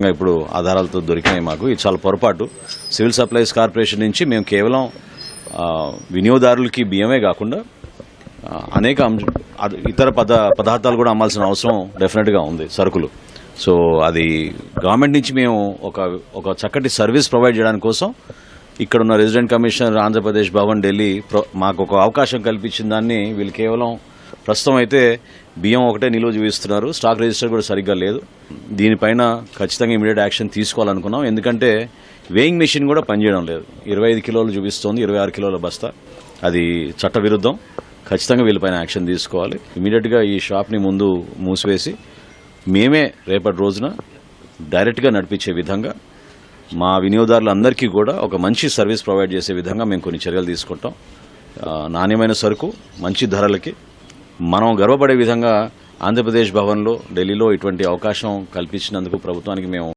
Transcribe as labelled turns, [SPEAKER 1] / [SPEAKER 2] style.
[SPEAKER 1] ఇప్పుడు ఆధారాలతో దొరికినాయి మాకు. ఇది చాలా పొరపాటు. సివిల్ సప్లైస్ కార్పొరేషన్ నుంచి మేము కేవలం వినియోగదారులకి బియ్యమే కాకుండా అనేక ఇతర పద పదార్థాలు కూడా అమ్మాల్సిన అవసరం డెఫినెట్గా ఉంది సరుకులు. సో అది గవర్నమెంట్ నుంచి మేము ఒక ఒక చక్కటి సర్వీస్ ప్రొవైడ్ చేయడానికి కోసం ఇక్కడ ఉన్న రెసిడెంట్ కమిషనర్ ఆంధ్రప్రదేశ్ భవన్ ఢిల్లీ మాకు ఒక అవకాశం కల్పించిన దాన్ని వీళ్ళు కేవలం ప్రస్తుతం అయితే బియ్యం ఒకటే నిల్వ చూపిస్తున్నారు. స్టాక్ రిజిస్టర్ కూడా సరిగ్గా లేదు. దీనిపైన ఖచ్చితంగా ఇమీడియట్ యాక్షన్ తీసుకోవాలనుకున్నాం. ఎందుకంటే వేయింగ్ మెషిన్ కూడా పనిచేయడం లేదు. ఇరవై ఐదు కిలోలు చూపిస్తోంది. ఇరవై ఆరు కిలోల బస్తా. అది చట్టవిరుద్ధం. ఖచ్చితంగా వీళ్ళపైన యాక్షన్ తీసుకోవాలి. ఇమీడియట్గా ఈ షాప్ని ముందు మూసివేసి మేమే రేపటి రోజున డైరెక్ట్గా నడిపించే విధంగా మా వినియోగదారులందరికీ కూడా ఒక మంచి సర్వీస్ ప్రొవైడ్ చేసే విధంగా మేము కొన్ని చర్యలు తీసుకుంటాం. నాణ్యమైన సరుకు మంచి ధరలకి మనం గర్వపడే విధంగా ఆంధ్రప్రదేశ్ భవన్లో ఢిల్లీలో ఇటువంటి అవకాశం కల్పించినందుకు ప్రభుత్వానికి మేము